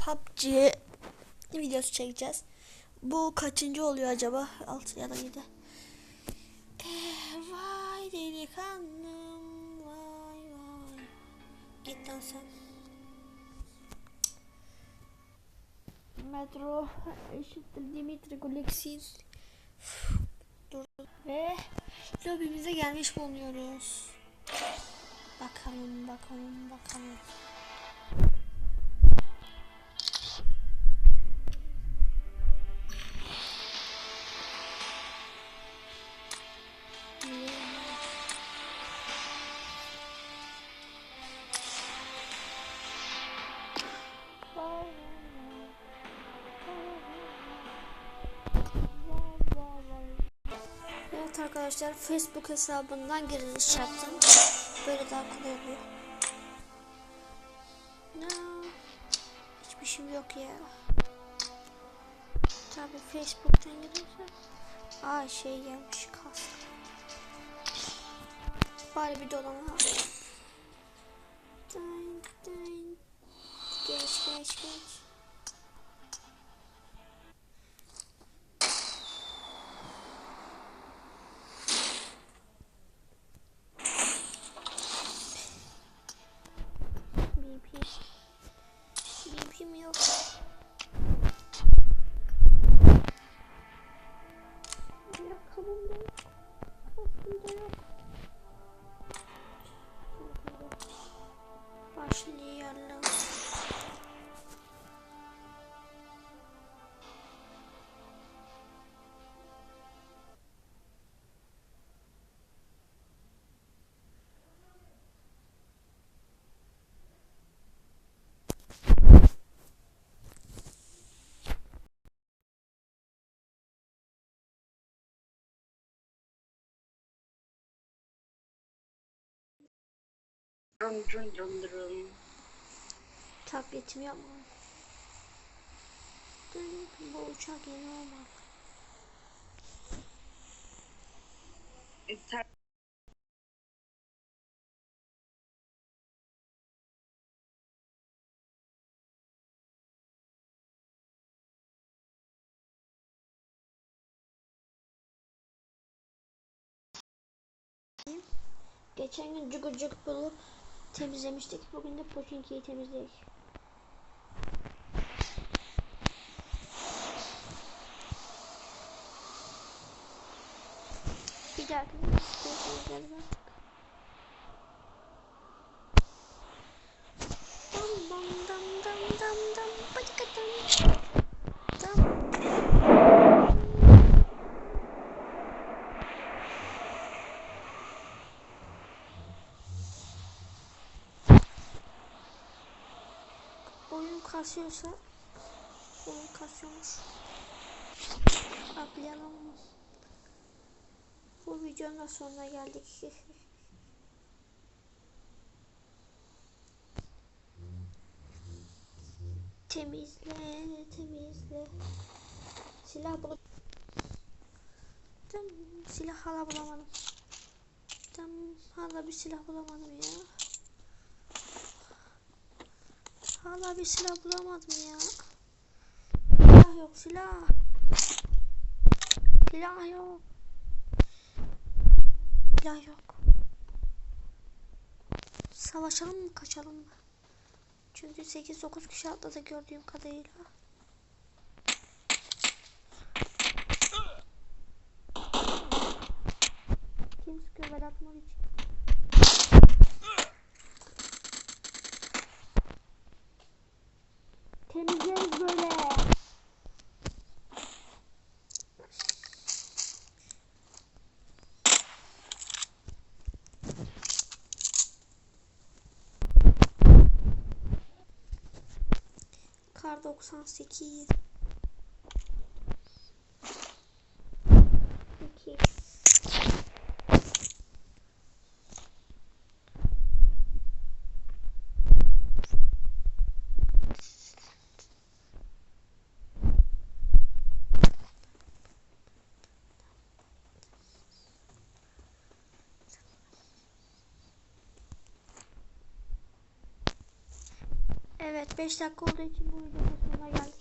PUBG videosu çekeceğiz. Bu kaçıncı oluyor acaba? 6 ya da 7. vay delikanlım vay vay. Git lan sen. Metro eşittir Dimitri Guleksin. Dur. Ve lobimize gelmiş bulunuyoruz. Bakalım bakalım bakalım. Arkadaşlar Facebook hesabından giriş yaptım. Böyle daha kolay oluyor. No. Hiçbir şey yok ya. Tabi Facebook'tan girince. Aa şey gelmiş kas. Bari bir dolama. Dın dın. Geç. Drum drum drum drum. Tabletim yok mu? Dün bu uçak yeni olmalı. İnter Geçen gün cugur cugur bulu temizlemiştik. Bugün de Pochinki'yi temizledik. Bir dahaki kasıyorsa oyun kasıyormuş. Atlayalım? Bu videonun da sonuna geldik. temizle, temizle. Silah bulup Tam silah hala bulamadım. Tam hala bir silah bulamadım ya. Hala bir silah bulamadım ya. Silah yok silah. Silah yok. Silah yok. Savaşalım mı kaçalım mı? Çünkü 8-9 kişi atladı gördüğüm kadarıyla. Kar 98. 5 dakika olduğu için bu videonun sonuna geldik.